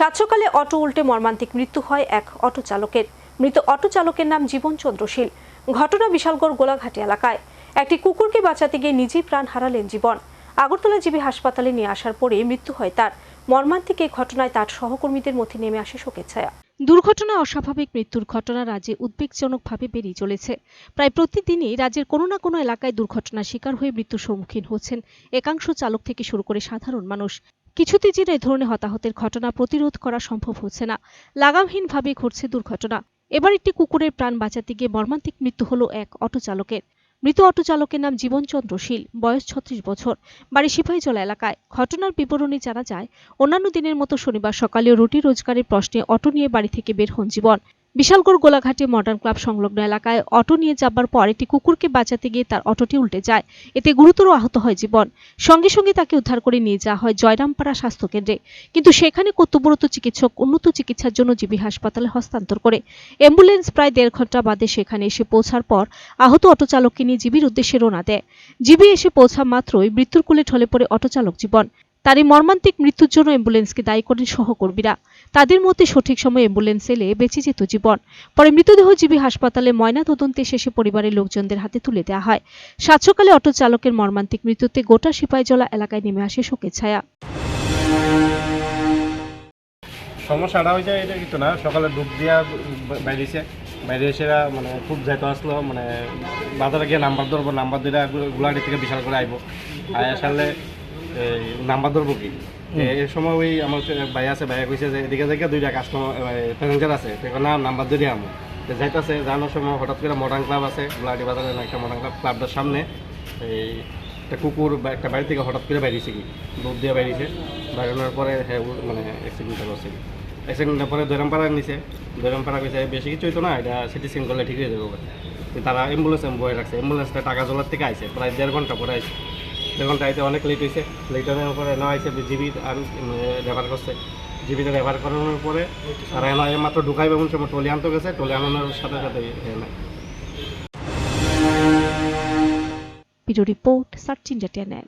সাত সকালে অটো উল্টে মর্মান্তিক মৃত্যু হয় এক অটো চালকের। মৃত অটো চালকের নাম জীবন চন্দ্রশীল। ঘটনা বিশালগড় গোলাঘাটি এলাকায়। একটি কুকুরকে বাঁচাতে গিয়ে নিজেই প্রাণ হারালেন জীবন। আগরতলা জীবী হাসপাতালে নিয়ে আসার পরে মৃত্যু হয় তার। মর্মান্তিক এই ঘটনায় তার সহকর্মীদের মধ্যে নেমে আসে শোকের ছায়া। দুর্ঘটনায় অস্বাভাবিক মৃত্যুর ঘটনা রাজ্যে উদ্বেগজনকভাবে বেরিয়ে চলেছে। প্রায় প্রতিদিনই রাজ্যের কোনো না কোনো এলাকায় দুর্ঘটনার শিকার হয়ে মৃত্যুর সম্মুখীন হচ্ছেন একাংশ চালক থেকে শুরু করে সাধারণ মানুষ। কিছুতেই যেন ধরনের হতাহতের ঘটনা প্রতিরোধ করা সম্ভব হচ্ছে না। লাগামহীনভাবে ঘটছে দুর্ঘটনা। এবার একটি কুকুরের প্রাণ বাঁচাতে গিয়ে মর্মান্তিক মৃত্যু হলো এক অটো চালকের। মৃত অটো চালকের নাম জীবনচন্দ্র চন্দ্রশীল বয়স ছত্রিশ বছর। বাড়ি সিপাহীজলা এলাকায়। ঘটনার বিবরণী জানা যায়, অন্যান্য দিনের মতো শনিবার সকালে রুটি রোজগারের প্রশ্নে অটো নিয়ে বাড়ি থেকে বের হন জীবন। বিশালগড় গোলাঘাটে মডার্ন ক্লাব সংলগ্ন এলাকায় অটো নিয়ে যাবার পর একটি কুকুরকে বাঁচাতে গিয়ে তার অটোটি উল্টে যায়। এতে গুরুতর আহত হয় জীবন। সঙ্গে সঙ্গে তাকে উদ্ধার করে নিয়ে যাওয়া হয় জয়রামপাড়া স্বাস্থ্যকেন্দ্রে কিন্তু সেখানে কর্তব্যরত চিকিৎসক উন্নত চিকিৎসার জন্য জিবি হাসপাতালে হস্তান্তর করে। অ্যাম্বুলেন্স প্রায় দেড় ঘণ্টা বাদে সেখানে এসে পৌঁছার পর আহত অটো চালককে নিয়ে জিবির উদ্দেশ্যে রোনা দেয়। জিবি এসে পৌঁছা মাত্রই মৃত্যুর কোলে ঢলে পড়ে অটো চালক জীবন। তার এই মর্মান্তিক মৃত্যুর জন্য অ্যাম্বুলেন্সকে দায়ী করেন সহকর্মীরা। তাদের মধ্যে সঠিক সময় অ্যাম্বুলেন্স এলে বেঁচে যেত জীবন। পরে মৃতদেহ জিবি হাসপাতালে ময়না তদন্তে শেষে পরিবারের লোকজনদের হাতে তুলে দেওয়া হয়। সাত সকালে অটো চালকের মর্মান্তিক মৃত্যুতে গোটা সিপাহীজলা এলাকায় নেমে আসে শোকের ছায়া। সমস্যাটা হয়েছে এটা কিন্তু না। সকালে ডুব দিয়া বাইরেছে। বাইরে এসে মানে খুব যাইতে আসলো মানে বাজারে গিয়ে নাম্বার ধরবো, নাম্বার দিলে গুলাহাটি থেকে বিশাল করে আইবো। আয় আসলে নাম্বার ধরবো কি? এই সময় ওই আমার ভাই আছে ভাইয়া কইছে যে এদিকে থেকে দুইটা কাস্টমার প্যাসেঞ্জার আছে। না নাম্বার দিয়ে আমি যাইতেছে জানার সময় হঠাৎ করে মডার্ন ক্লাব আছে গুলাহাটি বাজারে একটা মডার্ন ক্লাব ক্লাবটার সামনে। এই একটা কুকুর বা একটা বাড়ি থেকে হঠাৎ করে বাইরেছে কি? দুধ দিয়ে বাইরেছে। বাইরানোর পরে হ্যাঁ মানে অ্যাক্সিডেন্টটা করছে। অ্যাক্সিডেন্টের পরে দৈরামপাড়া নিছে। দৈরামপাড়া কইছে বেশি কিছু হইতো না এটা সিটি সিং করলে ঠিক হয়ে যাবে। তারা অ্যাম্বুলেন্স বয়ে রাখছে। অ্যাম্বুলেন্সটা টাকা জলার থেকে আইছে প্রায় দেড় ঘণ্টা পরে আইছে। দেড় ঘণ্টা অনেক লেট হয়েছে। লেট হওয়ার পরে না আইছে জিবি আর ব্যবহার করছে। জিবিতে ব্যবহার করানোর পরে আর এনে মাত্র ঢুকাইবে এমন সময় টলি আনতে গেছে টলি আনানোর সাথে সাথে এনা video report search India channel